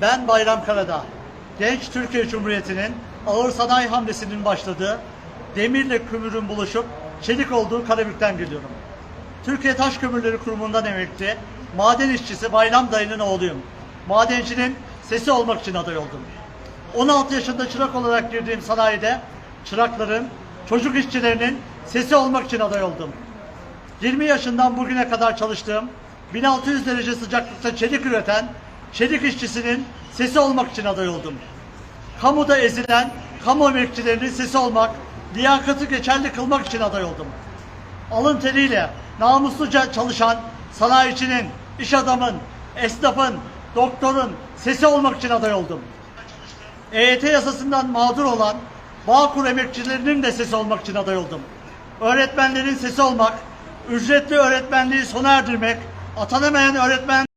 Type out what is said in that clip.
Ben Bayram Karadağ. Genç Türkiye Cumhuriyeti'nin ağır sanayi hamlesinin başladığı, demirle kömürün buluşup çelik olduğu Karabük'ten geliyorum. Türkiye Taş Kömürleri Kurumu'ndan emekli, maden işçisi Bayram Dayı'nın oğluyum. Madencinin sesi olmak için aday oldum. 16 yaşında çırak olarak girdiğim sanayide çırakların, çocuk işçilerinin sesi olmak için aday oldum. 20 yaşından bugüne kadar çalıştığım 1600 derece sıcaklıkta çelik üreten çelik işçisinin sesi olmak için aday oldum. Kamuda ezilen kamu emekçilerinin sesi olmak, liyakatı geçerli kılmak için aday oldum. Alın teriyle namusluca çalışan sanayicinin, iş adamın, esnafın, doktorun sesi olmak için aday oldum. EYT yasasından mağdur olan Bağkur emekçilerinin de sesi olmak için aday oldum. Öğretmenlerin sesi olmak, ücretli öğretmenliği sona erdirmek, atanamayan öğretmen